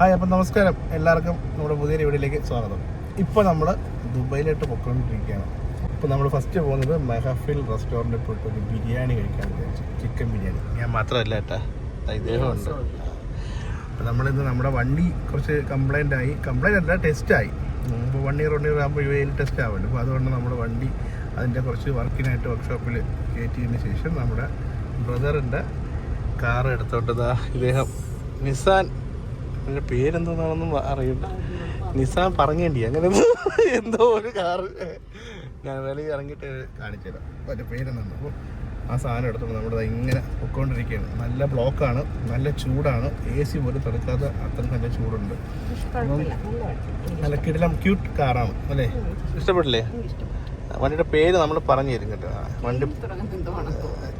Hi അപ്പം നമസ്കാരം. എല്ലാവർക്കും നമ്മുടെ പുതിയ വീഡിയോയിലേക്ക് സ്വാഗതം. ഇപ്പോൾ നമ്മൾ ദുബൈയിലോട്ട് പൊക്കോണ്ടിരിക്കുകയാണ്. ഇപ്പോൾ നമ്മൾ ഫസ്റ്റ് പോകുന്നത് മെഹഫിൽ റെസ്റ്റോറന്റിൽ പോയിട്ട് ഒരു ബിരിയാണി കഴിക്കാൻ വിചാരിച്ചു. ചിക്കൻ ബിരിയാണി. ഞാൻ മാത്രമല്ല ഏട്ടാ ദാ ഇദ്ദേഹമുണ്ട്. അപ്പോൾ നമ്മളിന്ന് നമ്മുടെ വണ്ടി കുറച്ച് കംപ്ലൈന്റ് ആയി. കംപ്ലൈന്റ് അല്ല ടെസ്റ്റ് ആയി. ഇപ്പോൾ വൺ ഇയർ വൺ ഇയർ ആകുമ്പോൾ യു എയിൽ ടെസ്റ്റ് ആവുമല്ലോ അപ്പോൾ അതുകൊണ്ട് നമ്മുടെ വണ്ടി അതിന്റെ കുറച്ച് വർക്കിനായിട്ട് വർക്ക്ഷോപ്പിൽ കയറ്റിയതിന് ശേഷം നമ്മുടെ ബ്രദറിന്റെ കാർ എടുത്തോണ്ടതാ ഇദ്ദേഹം നിസാൻ അതിന്റെ പേരെന്തോന്നാണെന്നും അറിയില്ല. നിസാൻ പറഞ്ഞേണ്ടി അങ്ങനെ എന്തോ ഒരു കാറ്. ഞാൻ വിലയിൽ ഇറങ്ങിയിട്ട് കാണിച്ചു തരാം. അതിന്റെ പേരെന്താണ് അപ്പോൾ ആ സാധനം എടുത്തോ നമ്മുടെ ഇങ്ങനെ പൊക്കോണ്ടിരിക്കുകയാണ്. നല്ല ബ്ലോക്കാണ് നല്ല ചൂടാണ്. എ സി പോലും തടുക്കാതെ അത്ര നല്ല ചൂടുണ്ട്. നല്ല കിടിലം ക്യൂട്ട് കാറാണ് അല്ലേ? ഇഷ്ടപ്പെട്ടില്ലേ? വണ്ടിയുടെ പേര് നമ്മൾ പറഞ്ഞു തരും കേട്ടോ. വണ്ടി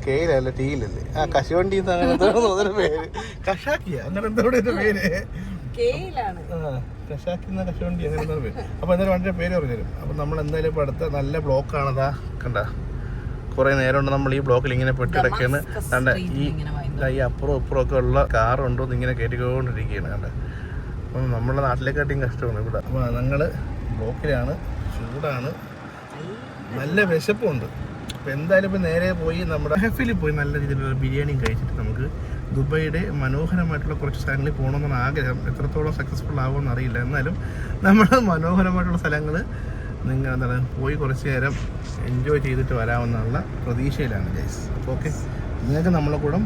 കെയിലല്ല ടീയിലല്ലേ ആ കശുവണ്ടി അങ്ങനെ പേര്. കഷാക്കിയ അങ്ങനെ പേര്? കെയിലാണ്. ആ കഷാക്കി എന്ന കശുവണ്ടി അങ്ങനെ എന്തോ പേര്. അപ്പൊ എന്തായാലും വണ്ടിയുടെ പേര് പറഞ്ഞു തരും അപ്പൊ നമ്മൾ എന്തായാലും ഇപ്പൊ അടുത്ത നല്ല ബ്ലോക്കാണതാ കണ്ട. കൊറേ നേരം കൊണ്ട് നമ്മൾ ഈ ബ്ലോക്കിൽ ഇങ്ങനെ പെട്ടിടക്കാണ് കണ്ട ഈ ഈ അപ്പുറം ഇപ്പുറം ഒക്കെ ഉള്ള കാറുണ്ടോ എന്ന് ഇങ്ങനെ കയറ്റിക്കൊണ്ടിരിക്കുകയാണ് കണ്ട. അപ്പം നമ്മുടെ നാട്ടിലേക്കാട്ടിയും കഷ്ടമാണ് ഇവിടെ. അപ്പോൾ ഞങ്ങൾ ബ്ലോക്കിലാണ് ചൂടാണ്. നല്ല വിശപ്പുണ്ട്. അപ്പോൾ എന്തായാലും ഇപ്പോൾ നേരെ പോയി നമ്മുടെ ഹെഫിൽ പോയി നല്ല രീതിയിലുള്ള ബിരിയാണിയും കഴിച്ചിട്ട് നമുക്ക് ദുബൈയുടെ മനോഹരമായിട്ടുള്ള കുറച്ച് സ്ഥലങ്ങളിൽ പോകണമെന്നാണ് ആഗ്രഹം. എത്രത്തോളം സക്സസ്ഫുൾ ആവുമെന്ന് അറിയില്ല. എന്നാലും നമ്മൾ മനോഹരമായിട്ടുള്ള സ്ഥലങ്ങൾ നിങ്ങൾ എന്താണ് പോയി കുറച്ച് നേരം എൻജോയ് ചെയ്തിട്ട് വരാമെന്നുള്ള പ്രതീക്ഷയിലാണ് ഗൈസ് അപ്പോൾ ഓക്കെ നിങ്ങൾക്ക് നമ്മളെ കൂടെ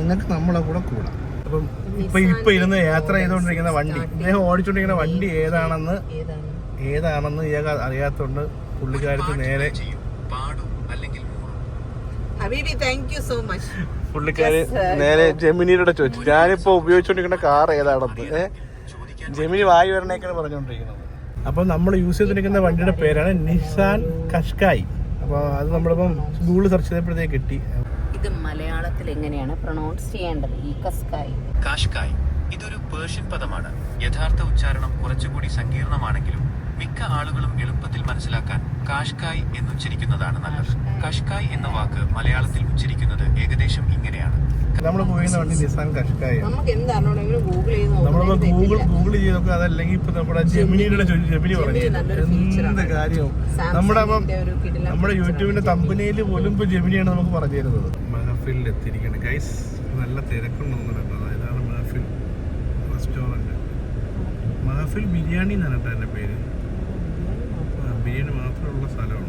നിങ്ങൾക്ക് നമ്മളെ കൂടെ കൂടാം. അപ്പം ഇപ്പൊ ഇപ്പൊ ഇരുന്ന് യാത്ര ചെയ്തുകൊണ്ടിരിക്കുന്ന വണ്ടി. ഇദ്ദേഹം ഓടിച്ചുകൊണ്ടിരിക്കുന്ന വണ്ടി ഏതാണെന്ന് ഏതാണ്? ഏതാണെന്ന് ഇയാൾ അറിയാത്തോണ്ട് പുള്ളിക്കാരത്ത് നേരെ ഹബീബി താങ്ക് യു സോ മച്ച് പുള്ളിക്കാര് നേരെ ജെമിനിയുടെ ചോദിച്ചു. ഞാനിപ്പോ ഉപയോഗിച്ചുകൊണ്ടിരിക്കുന്ന കാർ ഏതാണെന്ന്? ജമിനി ജെമിനി വായു വരണേക്കാണ് പറഞ്ഞുകൊണ്ടിരിക്കുന്നത് അപ്പോൾ നമ്മൾ യൂസ് ചെയ്തിരിക്കുന്ന വണ്ടിയുടെ പേരാണ് നിസാൻ കഷ്കായി. അപ്പോൾ അത് നമ്മളിപ്പം ഗൂഗിൾ സെർച്ച് ചെയ്തപ്പോഴത്തേക്ക് കിട്ടി. ഇത് മലയാളത്തിൽ എങ്ങനെയാണ് പ്രൊണൗൺസ് ചെയ്യേണ്ടത്? ഈ കസ്കായി. കാഷ്കായ്. ഇതൊരു പേർഷ്യൻ പദമാണ്. യഥാർത്ഥ ഉച്ചാരണം കുറച്ചുകൂടി സങ്കീർണമാണെങ്കിലും മിക്ക ആളുകളും എളുപ്പത്തിൽ മനസ്സിലാക്കാൻ കാഷ്കായ് എന്നുച്ചരിക്കുന്നതാണ് നല്ലത്. കഷ്കായ് എന്ന വാക്ക് മലയാളത്തിൽ ഉച്ചരിക്കുന്നത് ഏകദേശം ഇങ്ങനെയാണ്. നമ്മൾ ഉപയോഗിക്കുന്ന വണ്ടി നിസാൻ കഷ്കായ് നമ്മളിപ്പോ ഗൂഗിൾ ഗൂഗിൾ ചെയ്തൊക്കെ അതല്ലെങ്കിൽ ഇപ്പൊ നമ്മുടെ ജെമിനിയുടെ ചോദിച്ചു ജെമിനി പറഞ്ഞു എന്ത് കാര്യവും. നമ്മുടെ അപ്പം നമ്മുടെ യൂട്യൂബിന്റെ തമ്പനയിൽ പോലും ഇപ്പൊ ജെമിനിയാണ് നമുക്ക് പറഞ്ഞു തരുന്നത്. മഹഫിലിൽ എത്തിയിരിക്കണം. ഗൈസ് നല്ല തിരക്കുണ്ടെന്നുണ്ട് ഇതാണ് മഹഫിൽ റെസ്റ്റോറന്റ് മഹഫിൽ ബിരിയാണി എന്നാണ് കേട്ടോ എന്റെ പേര്. ബിരിയാണി മാത്രമുള്ള സ്ഥലമാണ്.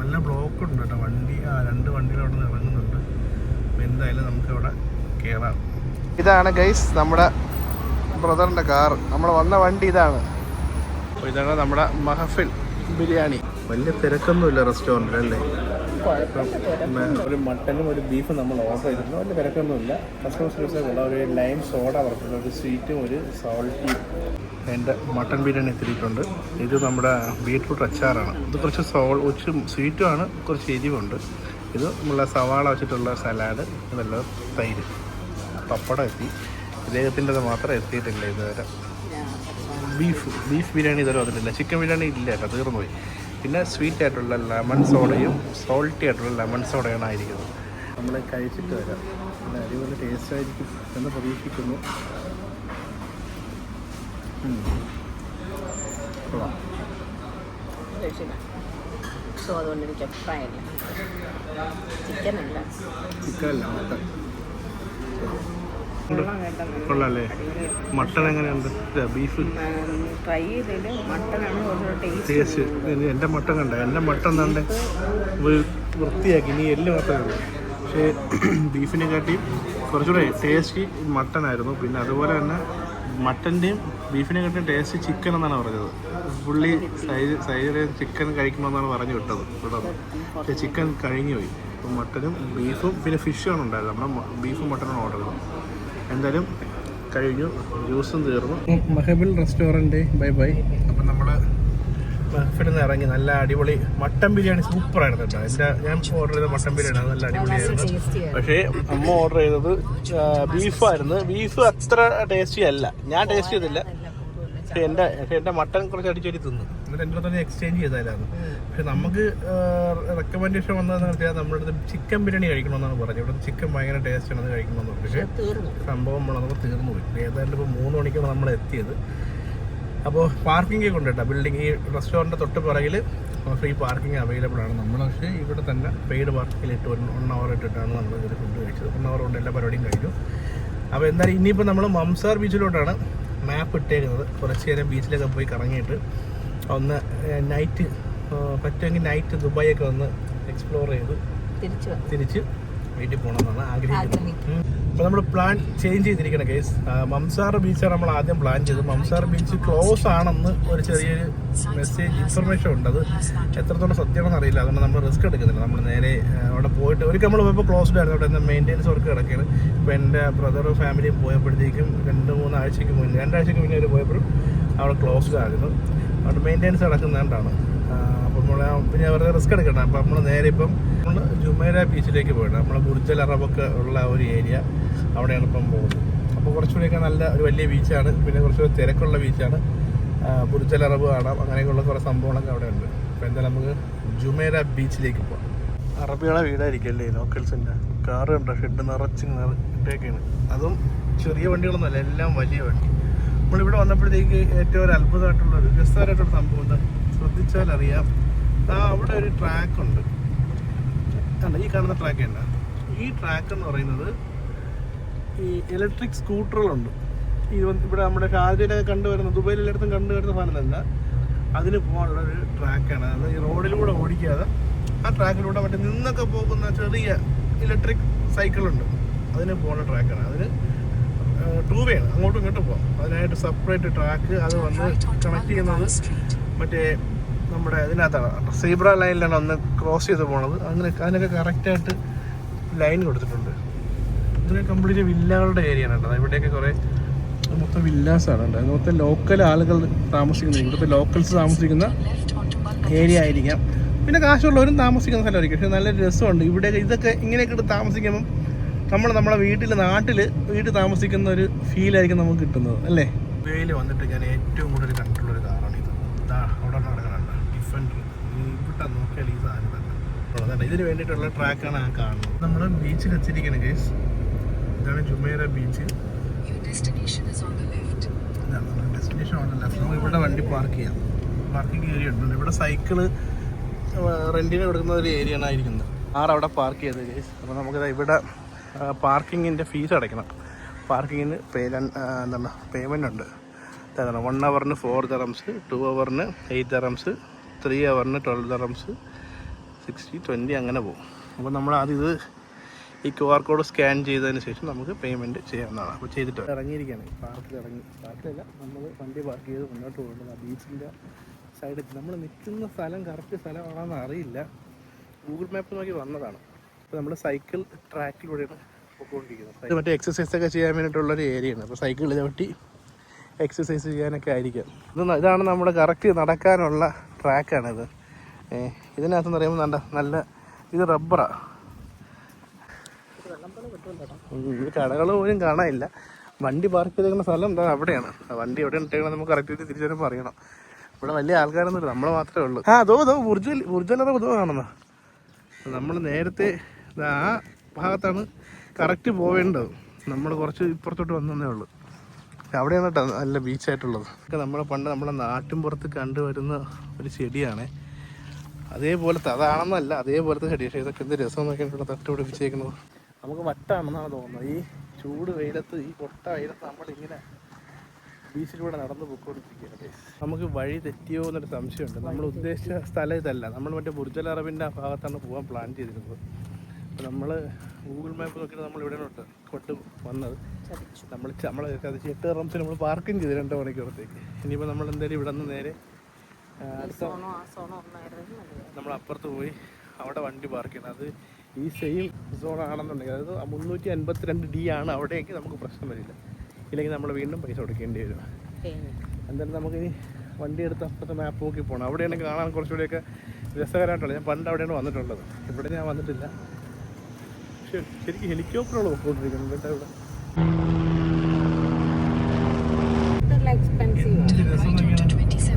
നല്ല ബ്ലോക്ക് ഉണ്ട് കേട്ടോ. വണ്ടി ആ രണ്ട് വണ്ടികൾ അവിടെ നിന്ന് ഇറങ്ങുന്നുണ്ട്. അപ്പോൾ എന്തായാലും നമുക്ക് അവിടെ കയറാം ഇതാണ് ഗൈസ് നമ്മുടെ ബ്രദറിന്റെ കാർ നമ്മൾ വന്ന വണ്ടി ഇതാണ്. അപ്പോൾ ഇതാണ് നമ്മുടെ മഹഫിൽ ബിരിയാണി. വലിയ തിരക്കൊന്നുമില്ല റെസ്റ്റോറന്റിൽ അല്ലേ? ഒരു മട്ടനും ഒരു ബീഫും നമ്മൾ ഓർഡർ ചെയ്തിരുന്നു. വലിയ തിരക്കൊന്നുമില്ല. കസ്റ്റമർ സർവീസ് ഉള്ള ഒരു ലൈം സോഡ വർക്കുന്ന ഒരു സ്വീറ്റും ഒരു സോൾട്ടിയും എന്റെ മട്ടൻ ബിരിയാണി എത്തിയിട്ടുണ്ട്. ഇത് നമ്മുടെ ബീട്രൂട്ട് അച്ചാറാണ്. ഇത് കുറച്ച് സോൾ കുറച്ച് സ്വീറ്റുമാണ് കുറച്ച് എരിവുണ്ട്. ഇത് നമ്മളെ സവാള വെച്ചിട്ടുള്ള സലാഡ് ഇതെല്ലാം തൈര്. പപ്പടം എത്തി. ഇദ്ദേഹത്തിന്റെത് മാത്രം എത്തിയിട്ടില്ല ഇതുവരെ. ബീഫ് ബീഫ് ബിരിയാണി ഇതുവരെ വന്നിട്ടില്ല. ചിക്കൻ ബിരിയാണി ഇല്ല കേട്ടോ. തീർന്നു പോയി പിന്നെ സ്വീറ്റ് ആയിട്ടുള്ള ലെമൺ സോഡയും സോൾട്ടി ആയിട്ടുള്ള ലെമൺ സോഡയാണ് ആയിരിക്കുന്നത്. നമ്മൾ കഴിച്ചിട്ട് വരാം. നല്ല അടിപൊളി ടേസ്റ്റ് ആയിരിക്കും എന്ന് പ്രതീക്ഷിക്കുന്നു. സോ അതുകൊണ്ട് എനിക്ക് അഭിപ്രായമില്ല. അല്ല. ചിക്കൻ അല്ല മട്ടൻ കൊള്ളാല്ലേ മട്ടൺ എങ്ങനെയുണ്ട് ബീഫ്. ട്രൈ ചെയ്തതിൽ മട്ടനാണ് ടേസ്റ്റ്. എന്റെ മട്ടൻ കണ്ട എന്റെ മട്ടൻ തന്നെ വൃത്തിയാക്കി ഇനി എല്ലാം മാത്രമേ പക്ഷേ ബീഫിനെ കാട്ടി കുറച്ചുകൂടെ ടേസ്റ്റ് മട്ടനായിരുന്നു. പിന്നെ അതുപോലെ തന്നെ മട്ടന്റെയും ബീഫിനെ കാട്ടി ടേസ്റ്റ് ചിക്കൻ എന്നാണ് പറഞ്ഞത്. പുള്ളി സൈഡ് സൈഡ് ചിക്കൻ കഴിക്കണമെന്നാണ് പറഞ്ഞു വിട്ടത്. ഇവിടെ പക്ഷേ ചിക്കൻ കഴിഞ്ഞു പോയി അപ്പം മട്ടനും ബീഫും പിന്നെ ഫിഷുമാണ് ഉണ്ടായത്. നമ്മുടെ ബീഫും മട്ടനും ഓർഡർ ചെയ്തത്. എന്തായാലും കഴിഞ്ഞു. ജ്യൂസും തീർന്നു. മഹബിൾ റെസ്റ്റോറന്റ് ബൈ ബൈ അപ്പം നമ്മൾ മഹഫിൽ നിന്ന് ഇറങ്ങി നല്ല അടിപൊളി മട്ടൻ ബിരിയാണി സൂപ്പർ ആയിരുന്നു കേട്ടോ. എന്റെ ഞാൻ ഓർഡർ ചെയ്ത മട്ടൻ ബിരിയാണി നല്ല അടിപൊളിയായിരുന്നു. പക്ഷേ അമ്മ ഓർഡർ ചെയ്തത് ബീഫായിരുന്നു ബീഫ് അത്ര ടേസ്റ്റി അല്ല. ഞാൻ ടേസ്റ്റ് ചെയ്തില്ല. പക്ഷേ എന്റെ പക്ഷേ എന്റെ മട്ടൻ കുറച്ച് അടിച്ചടി തിന്നു. എന്നിട്ട് എന്റെ അടുത്ത് എക്സ്ചേഞ്ച് ചെയ്തായിരുന്നു പക്ഷെ നമുക്ക് റെക്കമെൻഡേഷൻ വന്നതെന്ന് വെച്ചാൽ നമ്മുടെ അടുത്ത് ചിക്കൻ ബിരിയാണി കഴിക്കണമെന്നാണ് പറഞ്ഞത്. ഇവിടെ ചിക്കൻ ഭയങ്കര ടേസ്റ്റ് ആണ് അത് കഴിക്കണമെന്ന് പറഞ്ഞു. പക്ഷേ സംഭവം നമ്മളപ്പോൾ തീർന്നു പോയി. ഏതാണ്ട് ഇപ്പോൾ മൂന്ന് മണിക്കാണ് നമ്മൾ എത്തിയത്. അപ്പോൾ പാർക്കിംഗ് ഒക്കെ ഉണ്ട് കേട്ടോ. ബിൽഡിംഗ് ഈ റെസ്റ്റോറന്റ് തൊട്ട് പുറകിൽ ഫ്രീ പാർക്കിംഗ് അവൈലബിൾ ആണ്. നമ്മൾ പക്ഷേ ഇവിടെ തന്നെ പെയ്ഡ് പാർക്കിംഗിൽ ഇട്ട് വൺ അവർ ഇട്ടിട്ടാണ് നമ്മൾ ഇതിൽ ഫുഡ് കഴിച്ചത്. വൺ അവർ കൊണ്ട് എല്ലാ പരിപാടിയും കഴിഞ്ഞു. അപ്പോൾ എന്തായാലും ഇനിയിപ്പോൾ നമ്മൾ മംസാർ ബീച്ചിലോട്ടാണ് മാപ്പ് ഇട്ടേക്കുന്നത്. കുറച്ച് നേരം ബീച്ചിലൊക്കെ പോയി കറങ്ങിയിട്ട് ഒന്ന് നൈറ്റ് പറ്റുമെങ്കിൽ നൈറ്റ് ദുബായൊക്കെ ഒന്ന് എക്സ്പ്ലോർ ചെയ്ത് തിരിച്ചു. തിരിച്ച് വീട്ടിൽ പോകണമെന്നാണ് ആഗ്രഹിക്കുന്നത്. ആഗ്രഹിക്കുന്നു. അപ്പോൾ നമ്മൾ പ്ലാൻ ചേഞ്ച് ചെയ്തിരിക്കണം കേസ് മംസാർ ബീച്ചാണ് നമ്മൾ ആദ്യം പ്ലാൻ ചെയ്തത്. മംസാർ ബീച്ച് ക്ലോസ് ആണെന്ന് ഒരു ചെറിയൊരു മെസ്സേജ് ഇൻഫർമേഷൻ ഉണ്ട്. അത് എത്രത്തോളം സത്യമാണെന്ന് അറിയില്ല. അതുകൊണ്ട് നമ്മൾ റിസ്ക് എടുക്കുന്നില്ല. നമ്മൾ നേരെ അവിടെ പോയിട്ട് ഒരു നമ്മൾ പോയപ്പോൾ ക്ലോസ്ഡ് ആയിരുന്നു. അവിടെ മെയിന്റെനൻസ് വർക്ക് കിടക്കുകയാണ്. ഇപ്പോൾ എന്റെ ബ്രദറും ഫാമിലിയും പോയപ്പോഴത്തേക്കും രണ്ട് മൂന്ന് ആഴ്ചയ്ക്ക് മുന്നേ രണ്ടാഴ്ചയ്ക്ക് മുന്നേ അവർ പോയപ്പോഴും അവിടെ ക്ലോസ്ഡ് ആയിരുന്നു. അവിടെ മെയിന്റെനൻസ് നടക്കുന്നതുകൊണ്ടാണ് അപ്പോൾ നമ്മൾ പിന്നെ വെറുതെ റിസ്ക് എടുക്കണം അപ്പോൾ നമ്മൾ നേരെ ഇപ്പം നമ്മൾ ജുമേര ബീച്ചിലേക്ക് പോയിട്ട് നമ്മൾ ബുർജൽ അറബൊക്കെ ഉള്ള ഒരു ഏരിയ അവിടെയാണ് ഇപ്പം പോകുന്നത്. അപ്പോൾ കുറച്ചുകൂടിയൊക്കെ നല്ല ഒരു വലിയ ബീച്ചാണ് പിന്നെ കുറച്ചുകൂടി തിരക്കുള്ള ബീച്ചാണ് ബുർജൽ അറബ് കാണാം. അങ്ങനെയൊക്കെയുള്ള കുറേ സംഭവങ്ങളൊക്കെ അവിടെ ഉണ്ട്. അപ്പോൾ എന്തായാലും നമുക്ക് ജുമേര ബീച്ചിലേക്ക് പോകാം അറബികളെ വീടായിരിക്കല്ലേ? ലോക്കൽസിന്റെ കാറ് ഉണ്ടോ ഷെഡ് നിറച്ച് നിറച്ചിട്ടേക്കാണ് അതും ചെറിയ വണ്ടികളൊന്നുമല്ല എല്ലാം വലിയ വണ്ടി. നമ്മളിവിടെ വന്നപ്പോഴത്തേക്ക് ഏറ്റവും ഒരു അത്ഭുതമായിട്ടുള്ള ഒരു രസകരമായിട്ടുള്ള സംഭവം എന്താ? ശ്രദ്ധിച്ചാൽ അറിയാം ആ അവിടെ ഒരു ട്രാക്ക് ഉണ്ട് ഈ കാണുന്ന ട്രാക്ക് ഉണ്ട് ഈ ട്രാക്ക് എന്ന് പറയുന്നത് ഈ ഇലക്ട്രിക് സ്കൂട്ടറുകളുണ്ട്. ഈ ഇവിടെ നമ്മുടെ ഷാർജയിലൊക്കെ കണ്ടുവരുന്ന ദുബൈയിൽ എല്ലായിടത്തും കണ്ടുവരുന്ന സാധനമല്ല. അതിന് പോകാനുള്ള ഒരു ട്രാക്കാണ്. അത് ഈ റോഡിലൂടെ ഓടിക്കാതെ ആ ട്രാക്കിലൂടെ മറ്റേ നിന്നൊക്കെ പോകുന്ന ചെറിയ ഇലക്ട്രിക് സൈക്കിളുണ്ട്. അതിന് പോകുന്ന ട്രാക്കാണ്. അതിന് ടൂ വേ ആണ്. അങ്ങോട്ടും ഇങ്ങോട്ടും പോകാം അതിനായിട്ട് സെപ്പറേറ്റ് ട്രാക്ക് അത് വന്ന് കണക്ട് ചെയ്യുന്നത് മറ്റേ നമ്മുടെ ഇതിനകത്താണ് സീബ്ര ലൈനിലാണ് ഒന്ന് ക്രോസ് ചെയ്ത് പോണത്. അങ്ങനെ അതിനൊക്കെ കറക്റ്റായിട്ട് ലൈൻ കൊടുത്തിട്ടുണ്ട്. ഇതിന് കംപ്ലീറ്റ് വില്ലകളുടെ ഏരിയ ആണ് കേട്ടോ. ഇവിടെയൊക്കെ കുറേ മൊത്തം വില്ലാസാണ് ഇത് മൊത്തം ലോക്കൽ ആളുകൾ താമസിക്കുന്ന ഇവിടുത്തെ ലോക്കൽസ് താമസിക്കുന്ന ഏരിയ ആയിരിക്കാം. പിന്നെ കാശുള്ളവരും താമസിക്കുന്ന സ്ഥലമായിരിക്കും. പക്ഷേ നല്ല രസമുണ്ട്. ഇവിടെ ഇതൊക്കെ ഇങ്ങനെയൊക്കെ താമസിക്കുമ്പം നമ്മൾ നമ്മുടെ വീട്ടിൽ നാട്ടിൽ വീട്ടിൽ താമസിക്കുന്ന ഒരു ഫീൽ ആയിരിക്കും നമുക്ക് കിട്ടുന്നത് അല്ലേ? വെയിൽ വന്നിട്ട് ഞാൻ ഏറ്റവും കൂടുതൽ കണ്ടിട്ടുള്ള ഒരു കാറാണ് ഇത്. ഇതാ അവിടെ നടക്കുന്നുണ്ട് ഡിഫൻഡർ. ഇവിടെ നോക്കിയാൽ ഈ സാധനം തന്നെ. അതുകൊണ്ട് ഇതിന് വേണ്ടിയിട്ടുള്ള ട്രാക്കാണ് ആ കാണുന്നത്. നമ്മൾ ബീച്ചിൽ എത്തിയിരിക്കണം ഗേസ് ഇതാണ് ജുമേര ബീച്ച് ഡെസ്റ്റിനേഷൻ ലെഫ്റ്റ് നമുക്ക് ഇവിടെ വണ്ടി പാർക്ക് ചെയ്യാം. പാർക്കിംഗ് ഏരിയ ഉണ്ട്. ഇവിടെ സൈക്കിൾ റെന്റിന് കൊടുക്കുന്ന ഒരു ഏരിയ ആണ് ആയിരിക്കുന്നത്. ആറവിടെ അവിടെ പാർക്ക് ചെയ്തത് ഗേസ് അപ്പോൾ നമുക്കിത് ഇവിടെ പാർക്കിങ്ങിന്റെ ഫീസ് അടയ്ക്കണം. പാർക്കിങ്ങിന് പേ എന്താണ് പേയ്മെന്റ് ഉണ്ട്. തരണം. വൺ അവറിന് ഫോർ ദറംസ് ടു അവറിന് എയ്റ്റ് ദറംസ് ത്രീ അവറിന് ട്വൽവ് ദറംസ് സിക്സ്റ്റി ട്വന്റി അങ്ങനെ പോകും. അപ്പോൾ നമ്മൾ ആദ്യം ഇത് ഈ ക്യു ആർ കോഡ് സ്കാൻ ചെയ്തതിന് ശേഷം നമുക്ക് പേയ്മെന്റ് ചെയ്യാവുന്നതാണ്. അപ്പോൾ ചെയ്തിട്ട് ഇറങ്ങിയിരിക്കുകയാണ്. പാർക്കിൽ ഇറങ്ങി. പാർക്കിലല്ല നമ്മൾ വണ്ടി പാർക്ക് ചെയ്ത് മുന്നോട്ട് പോകുന്നത് ആ ബീച്ചിന്റെ സൈഡിൽ നമ്മൾ നിൽക്കുന്ന സ്ഥലം കറക്റ്റ് സ്ഥലമാണെന്ന് അറിയില്ല. ഗൂഗിൾ മാപ്പ് നോക്കി വന്നതാണ്. അപ്പോൾ നമ്മൾ സൈക്കിൾ ട്രാക്കിലൂടെയാണ് പോയിക്കൊണ്ടിരിക്കുന്നത്. മറ്റേ എക്സസൈസ് ഒക്കെ ചെയ്യാൻ വേണ്ടിയിട്ടുള്ളൊരു ഏരിയയാണ് അപ്പോൾ സൈക്കിൾ ചവിട്ടി എക്സസൈസ് ചെയ്യാനൊക്കെ ആയിരിക്കാം. ഇത് ഇതാണ് നമ്മുടെ കറക്റ്റ് നടക്കാനുള്ള ട്രാക്കാണിത് ഇതിനകത്ത് ഇതിനകത്തെന്ന് പറയുമ്പോൾ നല്ല നല്ല ഇത് റബ്ബറാണ് ഈ കടകൾ പോലും കാണാനില്ല. വണ്ടി പാർക്ക് ചെയ്തേക്കുന്ന സ്ഥലം എന്താ അവിടെയാണ്. വണ്ടി എവിടെ ഇട്ടേക്കണം നമുക്ക് കറക്റ്റ് തിരിച്ചു അറിയണം. ഇവിടെ വലിയ ആൾക്കാരൊന്നും ഇല്ല നമ്മൾ മാത്രമേ ഉള്ളൂ. ആ അതോ അതോ ഊർജ ഊർജലത അതോ കാണുന്ന നമ്മൾ നേരത്തെ ആ ഭാഗത്താണ് കറക്റ്റ് പോവേണ്ടത്. നമ്മൾ കുറച്ച് ഇപ്പുറത്തോട്ട് വന്നതേ ഉള്ളൂ. അവിടെയാണ് നല്ല ബീച്ചായിട്ടുള്ളത്. ഒക്കെ നമ്മൾ പണ്ട് നമ്മുടെ നാട്ടിൻപുറത്ത് കണ്ടുവരുന്ന ഒരു ചെടിയാണ്. അതേപോലത്തെ അതാണെന്നല്ല അതേപോലത്തെ ചെടി. പക്ഷേ ഇതൊക്കെ എന്ത് രസം നോക്കിയിട്ടുള്ള തട്ട് പിടിപ്പിച്ചേക്കുന്നത്. നമുക്ക് വട്ടാണെന്നാണ് തോന്നുന്നത്. ഈ ചൂട് വെയിലത്ത് ഈ കൊട്ട വെയിലത്ത് നമ്മളിങ്ങനെ ബീച്ചിലൂടെ നടന്ന് പോയിക്കൊണ്ടിരിക്കുകയാണ് നമുക്ക് വഴി തെറ്റിയോ എന്നൊരു സംശയമുണ്ട്. നമ്മൾ ഉദ്ദേശിച്ച സ്ഥലം ഇതല്ല. നമ്മൾ മറ്റേ ബുർജൽ അറബിന്റെ ഭാഗത്താണ് പോകാൻ പ്ലാൻ ചെയ്തിരുന്നത്. നമ്മൾ ഗൂഗിൾ മാപ്പ് നോക്കിയിട്ട് നമ്മൾ ഇവിടെ കൊണ്ട് കൊണ്ട് വന്നത്. നമ്മൾ നമ്മൾ അത് ചെട്ട് റംസിന് നമ്മൾ പാർക്കിംഗ് ചെയ്ത് രണ്ട് മണിക്കൂറത്തേക്ക്. ഇനിയിപ്പോൾ നമ്മൾ എന്തായാലും ഇവിടെ നിന്ന് നേരെ നമ്മൾ അപ്പുറത്ത് പോയി അവിടെ വണ്ടി പാർക്ക് ചെയ്യണം അത് ഈ സെയിം സോൺ ആണെന്നുണ്ടെങ്കിൽ അതായത് മുന്നൂറ്റി അൻപത്തിരണ്ട് ഡി ആണ് അവിടേക്ക് നമുക്ക് പ്രശ്നം വരില്ല. ഇല്ലെങ്കിൽ നമ്മൾ വീണ്ടും പൈസ കൊടുക്കേണ്ടി വരും. എന്തായാലും നമുക്ക് ഇനി വണ്ടി എടുത്ത് അപ്പുറത്തെ മാപ്പ് നോക്കി പോകണം അവിടെയാണ് കാണാൻ കുറച്ചുകൂടിയൊക്കെ രസകരമായിട്ടുള്ളത് ഞാൻ പണ്ട് അവിടെയാണ് വന്നിട്ടുള്ളത്. ഇവിടെ ഞാൻ വന്നിട്ടില്ല. പക്ഷെ ശരിക്കും ഹെലികോപ്റ്ററാണ് പോയിക്കൊണ്ടിരിക്കുന്നത്? കേട്ടോ ഇവിടെ?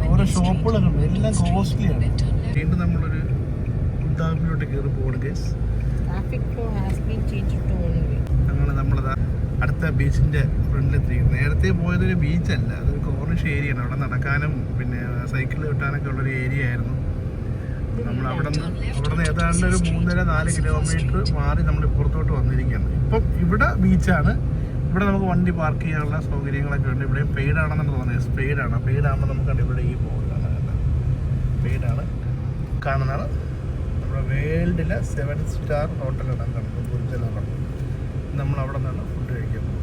ഓരോ ഷോപ്പുകൾ ടെമ്പിളൊക്കെ ഉണ്ട് എല്ലാം കോസ്റ്റ്ലിയാണ് വീണ്ടും നമ്മളൊരു ഉദ്ധാമിലോട്ട് കയറി പോകണം അങ്ങനെ നമ്മളത് അടുത്ത ബീച്ചിന്റെ ഫ്രണ്ടിലെത്തിയിരിക്കും നേരത്തെ പോയതൊരു ഒരു ബീച്ചല്ല അതൊരു കോർണിഷ് ഏരിയ ആണ്. അവിടെ നടക്കാനും പിന്നെ സൈക്കിൾ കിട്ടാനൊക്കെ ഉള്ളൊരു ഏരിയ ആയിരുന്നു. നമ്മൾ അവിടെ നിന്ന് അവിടെ നിന്ന് ഏതാണ്ട് ഒരു മൂന്നര നാല് കിലോമീറ്റർ മാറി നമ്മൾ ഇപ്പുറത്തോട്ട് വന്നിരിക്കുകയാണ്. ഇപ്പം ഇവിടെ ബീച്ചാണ് ഇവിടെ നമുക്ക് വണ്ടി പാർക്ക് ചെയ്യാനുള്ള സൗകര്യങ്ങളൊക്കെ ഉണ്ട്. ഇവിടെ പെയ്ഡ് ആണെന്നാണ് തോന്നുന്നത്. പെയ്ഡ് ആണ്. പെയ്ഡ് ആകുമ്പോൾ നമുക്ക് ഇവിടെ ഈ പോകുന്നതാണ് പെയ്ഡ് ആണ്. കാണുന്നതാണ്. നമ്മുടെ വേൾഡിലെ സെവൻ സ്റ്റാർ ഹോട്ടലാണ് കാണുന്നത് ഗുരുജലാണ് നമ്മൾ അവിടെ നിന്നാണ് ഫുഡ് കഴിക്കുന്നത്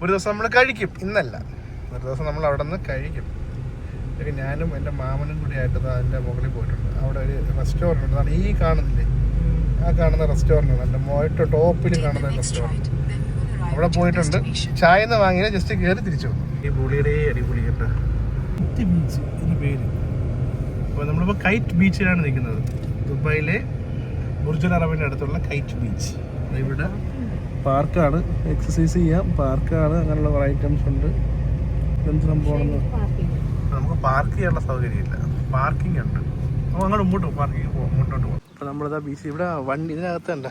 ഒരു ദിവസം നമ്മൾ കഴിക്കും. ഇന്നല്ല. ഒരു ദിവസം നമ്മൾ അവിടെ നിന്ന് കഴിക്കും. ഇതൊക്കെ ഞാനും എന്റെ മാമനും കൂടി ആയിട്ട് അതിന്റെ മുകളിൽ പോയിട്ടുണ്ട്. അവിടെ ഒരു റെസ്റ്റോറന്റ് ഉണ്ട്. അതാണ് ഈ കാണുന്നില്ലേ? ആ കാണുന്ന റെസ്റ്റോറന്റ് ആണ്. എന്റെ മോയിട്ട് ടോപ്പിൽ കാണുന്ന റെസ്റ്റോറന്റ് അവിടെ പോയിട്ടുണ്ട്. ചായ എന്ന് വാങ്ങിയാൽ ജസ്റ്റ് കയറി തിരിച്ചു വന്നു. ഈ പുളിയുടെ അടിപൊളി കേട്ടോ. ബീച്ച് പേര്. അപ്പോൾ നമ്മളിപ്പോൾ കൈറ്റ് ബീച്ചിലാണ് നിൽക്കുന്നത്. ദുബായിലെ ബുർജുൽ അറബിന്റെ അടുത്തുള്ള കൈറ്റ് ബീച്ച് ഇവിടെ പാർക്കാണ്. എക്സസൈസ് ചെയ്യാം. പാർക്കാണ്. അങ്ങനെയുള്ള ഐറ്റംസ് ഉണ്ട്. എന്ത് സംഭവമാണെന്ന് നമുക്ക് പാർക്ക് ചെയ്യാനുള്ള സൗകര്യമില്ല. പാർക്കിംഗ് ഉണ്ട്. അപ്പോൾ അങ്ങോട്ട് മുമ്പോട്ട് പോകും പാർക്കിംഗ് പോകും മുന്നോട്ട് പോകും അപ്പോൾ നമ്മളിതാ ബീച്ച് ഇവിടെ വണ്ടി ഇതിനകത്ത് ഉണ്ട്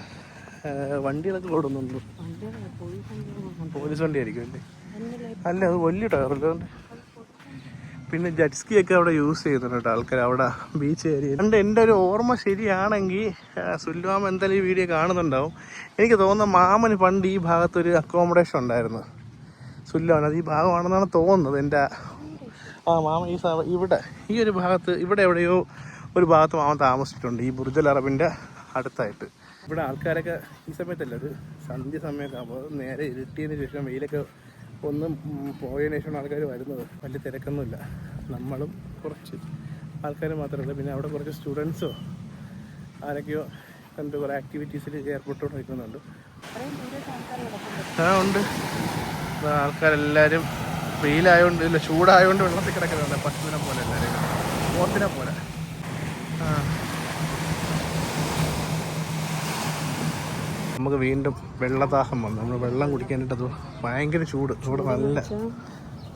വണ്ടികളൊക്കെ ഓടുന്നുണ്ട്. പോലീസ് വണ്ടി ആയിരിക്കും അല്ലേ? അല്ല അത് വലിയ ടയറല്ലോണ്ട് പിന്നെ ജറ്റ്സ്കി ഒക്കെ അവിടെ യൂസ് ചെയ്യുന്നുണ്ട് കേട്ടോ ആൾക്കാർ അവിടെ ബീച്ച് ഏരിയ ഉണ്ട് എന്റെ ഒരു ഓർമ്മ ശരിയാണെങ്കിൽ സുൽവാമ എന്തായാലും ഈ വീഡിയോ കാണുന്നുണ്ടാവും. എനിക്ക് തോന്നുന്ന മാമന് പണ്ട് ഈ ഭാഗത്തൊരു അക്കോമഡേഷൻ ഉണ്ടായിരുന്നു. സുല്ലുമാൻ അത് ഈ ഭാഗമാണെന്നാണ് തോന്നുന്നത് എന്റെ ആ മാമ ഈ ഇവിടെ ഈ ഒരു ഭാഗത്ത് ഇവിടെ എവിടെയോ ഒരു ഭാഗത്ത് മാമൻ താമസിച്ചിട്ടുണ്ട്. ഈ ബുർജൽ അറബിന്റെ അടുത്തായിട്ട്. ഇവിടെ ആൾക്കാരൊക്കെ ഈ സമയത്തല്ല? ഒരു സന്ധ്യ സമയത്ത് അപ്പോൾ നേരെ ഇരുട്ടിയതിന് ശേഷം വെയിലൊക്കെ ഒന്ന് പോയതിനു ശേഷമാണ് ആൾക്കാർ വരുന്നത്. വലിയ തിരക്കൊന്നുമില്ല. നമ്മളും കുറച്ച് ആൾക്കാർ മാത്രമല്ല പിന്നെ അവിടെ കുറച്ച് സ്റ്റുഡൻസോ ആരൊക്കെയോ കണ്ട് കുറേ ആക്ടിവിറ്റീസിൽ ഏർപ്പെട്ടുകൊണ്ടിരിക്കുന്നുണ്ട്. ആ ഉണ്ട്. ആൾക്കാരെല്ലാവരും വെയിലായതുകൊണ്ട് ഇല്ല ചൂടായതുകൊണ്ട് വെള്ളത്തിൽ കിടക്കുന്നുണ്ട്. പശുവിനെ പോലെ എല്ലാവരും പോത്തിനെ പോലെ. ആ. നമുക്ക് വീണ്ടും വെള്ളദാഹം വന്നു. നമ്മൾ വെള്ളം കുടിക്കാനായിട്ട് അത് ഭയങ്കര ചൂട്. ഇവിടെ നല്ല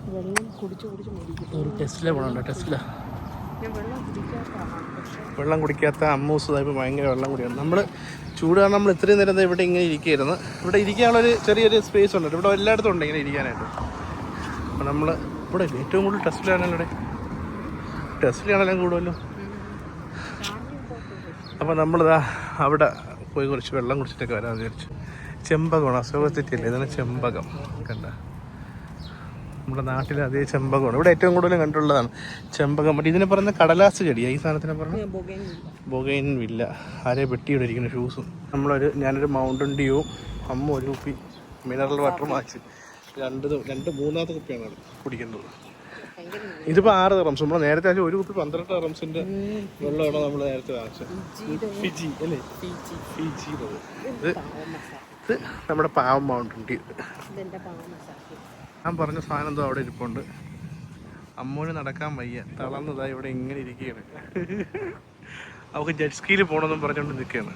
വെള്ളം കുടിച്ച് കുടിച്ച് ഒരു ടെസ്റ്റിലെ പോകണുണ്ട് ടെസ്റ്റില. ഞാൻ വെള്ളം കുടിക്കാത്ത അമ്മൂസ് ഇതായപ്പോൾ ഭയങ്കര വെള്ളം കുടിക്കണം നമ്മൾ ചൂട് കാരണം നമ്മൾ ഇത്രയും നേരം ഇവിടെ ഇങ്ങനെ ഇരിക്കുകയായിരുന്നു ഇവിടെ ഇരിക്കാനുള്ളൊരു ചെറിയൊരു സ്പേസ് ഉണ്ട്. ഇവിടെ എല്ലായിടത്തും ഉണ്ട് ഇങ്ങനെ ഇരിക്കാനായിട്ട്. അപ്പോൾ നമ്മൾ ഇവിടെ ഏറ്റവും കൂടുതൽ ടെസ്റ്റിലാണല്ലോ ഇവിടെ ടെസ്റ്റിലാണെല്ലാം കൂടുതലും? അപ്പോൾ നമ്മളിതാ അവിടെ പോയി കുറച്ച് വെള്ളം കുടിച്ചിട്ടൊക്കെ വരാമെന്ന് വിചാരിച്ചു. ചെമ്പകമാണ്? അസുഖത്തിറ്റില്ലേ ഇതാണ് ചെമ്പകം. കണ്ട? നമ്മുടെ നാട്ടിലെ അതേ ചെമ്പകമാണ്. ഇവിടെ ഏറ്റവും കൂടുതൽ കണ്ടുള്ളതാണ് ചെമ്പകം. മറ്റേ ഇതിനെ പറയുന്ന കടലാസ് ചെടിയാണ് ഈ സാധനത്തിനെ പറഞ്ഞ ബൊഗൈൻ വില്ല. ആരെ വെട്ടിയുടെ ഇരിക്കുന്ന ഷൂസും നമ്മളൊരു ഞാനൊരു മൗണ്ടൻ ഡ്യൂവും അമ്മ ഒരു കുപ്പി മിനറൽ വാട്ടർ വാങ്ങിച്ച് രണ്ട് രണ്ട് മൂന്നാമത്തെ കുപ്പിയാണ് കുടിക്കുന്നത്. ഇതിപ്പോ ആറ് റംസ് നമ്മൾ നേരത്തെ ആദ്യം ഒരു കുപ്പി പന്ത്രണ്ട് റംസിന്റെ വെള്ളമാണ് നമ്മൾ നേരത്തെ വാങ്ങിച്ചത്? ഫിജി അല്ലേ? ഫിജി. ഇത് നമ്മുടെ പാവം മൗണ്ടൻ ഡ്യൂ ഞാൻ പറഞ്ഞ സാധനം എന്തോ അവിടെ ഇരിപ്പുണ്ട്. അമ്മൂന് നടക്കാൻ വയ്യ. തളർന്നതാ ഇവിടെ ഇങ്ങനെ ഇരിക്കുകയാണ് അവൾക്ക് ജെറ്റ് പോകണമെന്നും പറഞ്ഞുകൊണ്ട് നിൽക്കുകയാണ്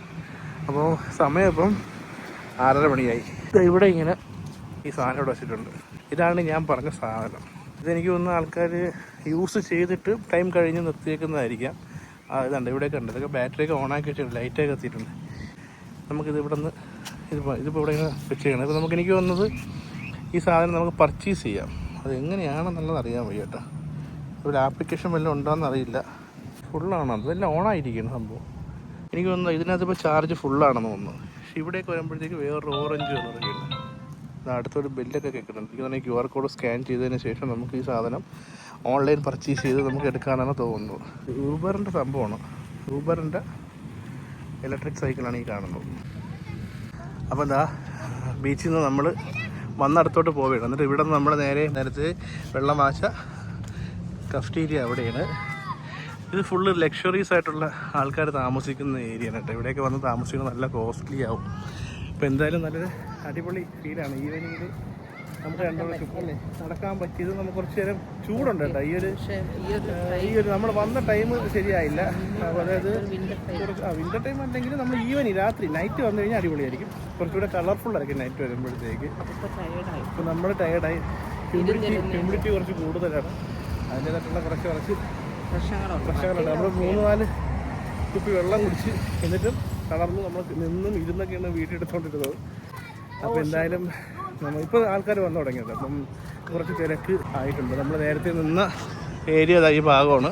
അപ്പോൾ സമയം ഇപ്പം ആറര മണിയായി. ഇവിടെ ഇങ്ങനെ ഈ സാധനം ഇവിടെ വെച്ചിട്ടുണ്ട്. ഇതാണ് ഞാൻ പറഞ്ഞ സാധനം. ഇതെനിക്ക് ഒന്ന് ആൾക്കാർ യൂസ് ചെയ്തിട്ട് ടൈം കഴിഞ്ഞ് നിർത്തിയേക്കുന്നതായിരിക്കാം. ഇതുണ്ട്. ഇവിടെയൊക്കെ ഉണ്ട്. ഇതൊക്കെ ബാറ്ററിയൊക്കെ ഓണാക്കി വെച്ചിട്ടുണ്ട്. ലൈറ്റൊക്കെ എത്തിയിട്ടുണ്ട്. നമുക്കിത് ഇവിടെ നിന്ന് ഇതിപ്പോൾ ഇതിപ്പോൾ ഇവിടെ ഇങ്ങനെ വെച്ച് ചെയ്യണം. ഇപ്പോൾ നമുക്ക് എനിക്ക് തോന്നുന്നത് ഈ സാധനം നമുക്ക് പർച്ചേസ് ചെയ്യാം. അത് എങ്ങനെയാണെന്നുള്ളത് അറിയാൻ വയ്യ കേട്ടോ ഒരു ആപ്ലിക്കേഷൻ വല്ലതും ഉണ്ടോയെന്ന് അറിയില്ല. ഫുള്ളാണോ അതെല്ലാം ഓണായിരിക്കുന്നു സംഭവം. എനിക്ക് തോന്നുന്നു ഇതിനകത്ത് ഇപ്പോൾ ചാർജ് ഫുള്ളാണെന്ന് തോന്നുന്നു. പക്ഷെ ഇവിടേക്ക് വരുമ്പോഴത്തേക്ക് വേറൊരു ഓറഞ്ച് കളറൊക്കെയുണ്ട് ഇത് അടുത്തൊരു ബില്ലൊക്കെ കേൾക്കുന്നുണ്ട്. എനിക്ക് തോന്നുന്നു ക്യു ആർ കോഡ് സ്കാൻ ചെയ്തതിന് ശേഷം നമുക്ക് ഈ സാധനം ഓൺലൈൻ പർച്ചേസ് ചെയ്ത് നമുക്ക് എടുക്കാനാണ് തോന്നുന്നത് യൂബറിന്റെ സംഭവമാണ്. യൂബറിന്റെ ഇലക്ട്രിക് സൈക്കിളാണ് ഈ കാണുന്നത്. അപ്പോൾ എന്താ ബീച്ചിൽ നിന്ന് നമ്മൾ വന്നടുത്തോട്ട് പോവുകയാണ്. എന്നിട്ട് ഇവിടെ നിന്ന് നമ്മൾ നേരെ നേരത്തെ വെള്ളം വാച്ച കഫ്റ്റീരിയ അവിടെയാണ്. ഇത് ഫുള്ള് ലക്ഷറീസ് ആയിട്ടുള്ള ആൾക്കാർ താമസിക്കുന്ന ഏരിയ ആണ് കേട്ടോ. ഇവിടെയൊക്കെ വന്ന് താമസിക്കുന്നത് നല്ല കോസ്റ്റ്ലി ആവും. അപ്പോൾ എന്തായാലും നല്ലൊരു അടിപൊളി ഫീലാണ് ഈവനിങ്ങിൽ നമുക്ക് നടക്കാൻ പറ്റിയത് നമുക്ക് കുറച്ച് നേരം ചൂടുണ്ട് കേട്ടോ. ഈ ഒരു ഈ ഒരു നമ്മൾ വന്ന ടൈം ശരിയായില്ല. അതായത് വിന്റർ ടൈം അല്ലെങ്കിൽ നമ്മൾ ഈവനിങ് രാത്രി നൈറ്റ് വന്നു കഴിഞ്ഞാൽ അടിപൊളിയായിരിക്കും. കുറച്ചുകൂടെ കളർഫുൾ ആയിരിക്കും നൈറ്റ് വരുമ്പോഴത്തേക്ക്. ഇപ്പോൾ നമ്മൾ ടയർഡായി ഹ്യൂമിഡിറ്റി ഹ്യൂമിഡിറ്റി കുറച്ച് കൂടുതലാണ്. അതിന്റേതായിട്ടുള്ള കുറച്ച് കുറച്ച് പ്രശ്നങ്ങളുണ്ട്. നമ്മൾ മൂന്ന് നാല് കുപ്പി വെള്ളം കുടിച്ച് എന്നിട്ടും തളർന്ന് നമ്മൾ നിന്നും ഇരുന്നൊക്കെയാണ് വീട്ടിൽ എടുത്തുകൊണ്ടിരുന്നത് അപ്പോൾ എന്തായാലും നമ്മൾ ഇപ്പോൾ ആൾക്കാർ വന്നു തുടങ്ങിയത്. അപ്പം കുറച്ച് തിരക്ക് ആയിട്ടുണ്ട്. നമ്മൾ നേരത്തെ നിന്ന ഏരിയ ഈ ഭാഗമാണ്.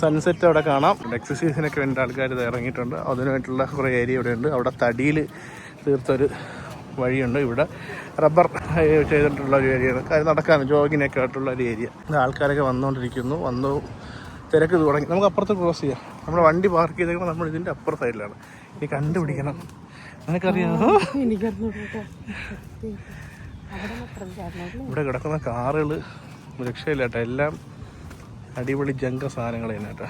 സൺസെറ്റ് അവിടെ കാണാം. എക്സസൈസിനൊക്കെ വേണ്ട ആൾക്കാർ ഇത് ഇറങ്ങിയിട്ടുണ്ട്. അതിനുവേണ്ടിയുള്ള കുറേ ഏരിയ ഇവിടെ ഉണ്ട്. അവിടെ തടിയിൽ തീർത്തൊരു വഴിയുണ്ട് ഇവിടെ. റബ്ബർ ചെയ്തിട്ടുള്ള ഒരു ഏരിയയാണ് കാര്യം നടക്കാൻ ജോഗിനൊക്കെ ആയിട്ടുള്ള ഒരു ഏരിയ ആൾക്കാരൊക്കെ വന്നുകൊണ്ടിരിക്കുന്നു വന്നു തിരക്ക് തുടങ്ങി. നമുക്ക് അപ്പുറത്ത് ക്രോസ് ചെയ്യാം. നമ്മുടെ വണ്ടി പാർക്ക് ചെയ്തേക്കുമ്പോൾ നമ്മൾ ഇതിന്റെ അപ്പുറ സൈഡിലാണ് ഇനി കണ്ടുപിടിക്കണം. നിനക്കറിയാമോ ഇവിടെ കിടക്കുന്ന കാറുകൾ രക്ഷയില്ല കേട്ടോ എല്ലാം അടിപൊളി ജങ്ക സാധനങ്ങൾ തന്നെ കേട്ടോ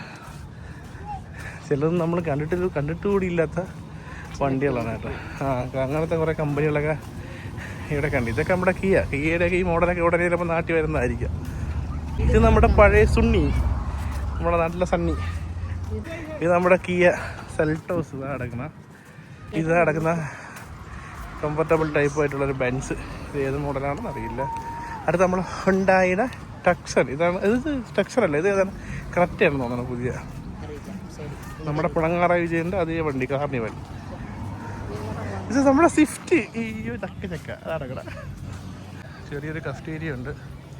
ചിലത് നമ്മൾ കണ്ടിട്ട് കണ്ടിട്ട് കൂടി ഇല്ലാത്ത വണ്ടികളാണ് കേട്ടോ. ആ അങ്ങനത്തെ കുറേ കമ്പനികളൊക്കെ ഇവിടെ കണ്ടു. ഇതൊക്കെ നമ്മുടെ കിയ കിയയുടെ ഈ മോഡലൊക്കെ ഉടനെ ചിലപ്പോൾ നാട്ടിൽ വരുന്നതായിരിക്കാം. ഇത് നമ്മുടെ പഴയ സുണ്ണി. നമ്മുടെ നാട്ടിലെ സണ്ണി ഇത് നമ്മുടെ കിയ സെൽട്ടോസ് ഇതാ കിടക്കുന്ന. ഇതാ കിടക്കുന്ന കംഫർട്ടബിൾ ടൈപ്പ് ആയിട്ടുള്ളൊരു ബെൻസ് ഇത് ഏത് മോഡലാണെന്ന് അറിയില്ല. അടുത്ത് നമ്മൾ ഹുണ്ടായിയുടെ ടക്സർ ഇതാണ് ഇത് ടക്സർ അല്ല ഇത് ഏതാണ്? കറക്റ്റ് ആണെന്ന് തോന്നുന്നു പുതിയ. നമ്മുടെ പിളങ്ങാറ വിജയന്റെ അതേ വണ്ടി കാർണിവൽ. ഇത് നമ്മുടെ സ്വിഫ്റ്റ് ഈ തക്ക ചക്ക അതാണ് ചെറിയൊരു കസ്റ്റേരിയ ഉണ്ട്.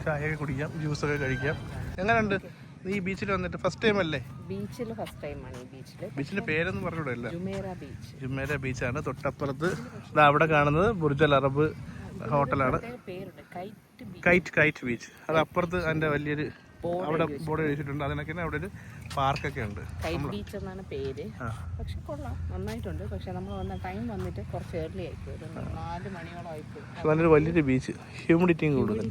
ചായയൊക്കെ കുടിക്കാം ജ്യൂസൊക്കെ കഴിക്കാം. എങ്ങനെയുണ്ട്? നീ ബീച്ചിൽ വന്നിട്ട് ഫസ്റ്റ് ടൈം അല്ലേ? ബീച്ചിൽ ഫസ്റ്റ് ടൈമാണ് ഈ ബീച്ചിൽ ബീച്ചിന്റെ പേരൊന്നും പറഞ്ഞൂടല്ല ജുമേര ബീച്ച് ജുമേര ബീച്ചാണ് തൊട്ടപ്പുറത്ത് ഇതാ അവിടെ കാണുന്നത് ബുർജൽ അറബ് ഹോട്ടലാണ്. കൈറ്റ് കൈറ്റ് ബീച്ച് അത് അപ്പുറത്ത് അതിന്റെ വലിയൊരു അവിടെ ബോർഡ് കഴിച്ചിട്ടുണ്ട് അതിനൊക്കെ അവിടെ ഒരു പാർക്കൊക്കെ ഉണ്ട്. കൈറ്റ് ബീച്ച് എന്നാണ് പേര്. പക്ഷെ കൊള്ളാം. നന്നായിട്ടുണ്ട്. പക്ഷെ നമ്മൾ വന്ന ടൈം വന്നിട്ട് കുറച്ച് ഏർലി ആയിപ്പോയി. ഒരു നാല് മണിയോളം ആയിപ്പോയി. നല്ലൊരു വലിയൊരു ബീച്ച് ഹ്യൂമിഡിറ്റിയും കൂടുതൽ